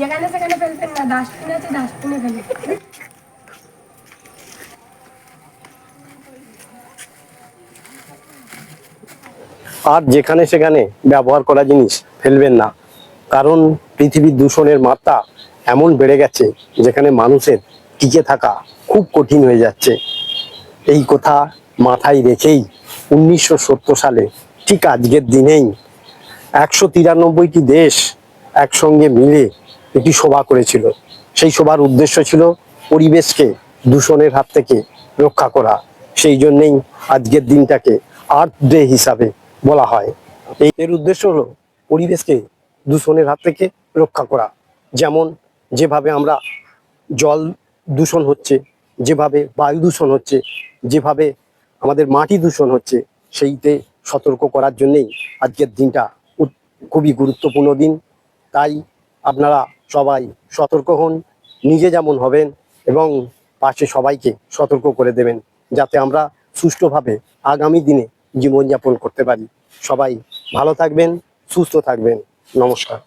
যেখানে সেখানে ফেলবেন না ডাস্টবিন আছে ডাস্টবিনে ফেলবেন আর যেখানে সেখানে ব্যবহার করা জিনিস ফেলবেন না। কারণ পৃথিবীর দূষণের মাত্রা এমন বেড়ে গেছে, যেখানে মানুষের টিকে থাকা খুব কঠিন হয়ে যাচ্ছে। এই কথা মাথায় রেখেই উনিশশো সত্তর সালে, ঠিক আজকের দিনেই একশো তিরানব্বইটি দেশ একসঙ্গে মিলে একটি সভা করেছিল। সেই সভার উদ্দেশ্য ছিল পরিবেশকে দূষণের হাত থেকে রক্ষা করা। সেই জন্যেই আজকের দিনটাকে আর্থ ডে হিসাবে বলা হয়। এই এর উদ্দেশ্য হলো পরিবেশকে দূষণের হাত থেকে রক্ষা করা। যেমন যেভাবে আমরা জল দূষণ হচ্ছে, যেভাবে বায়ু দূষণ হচ্ছে, যেভাবে আমাদের মাটি দূষণ হচ্ছে, সেইতে সতর্ক করার জন্যেই আজকের দিনটা খুবই গুরুত্বপূর্ণ দিন। তাই আপনারা সবাই সতর্ক হন, নিজে যেমন হবেন এবং পাশে সবাইকে সতর্ক করে দেবেন যাতে আমরা সুষ্ঠুভাবে আগামী দিনে জীবনযাপন করতে পারি। সবাই ভালো থাকবেন, সুস্থ থাকবেন। নমস্কার।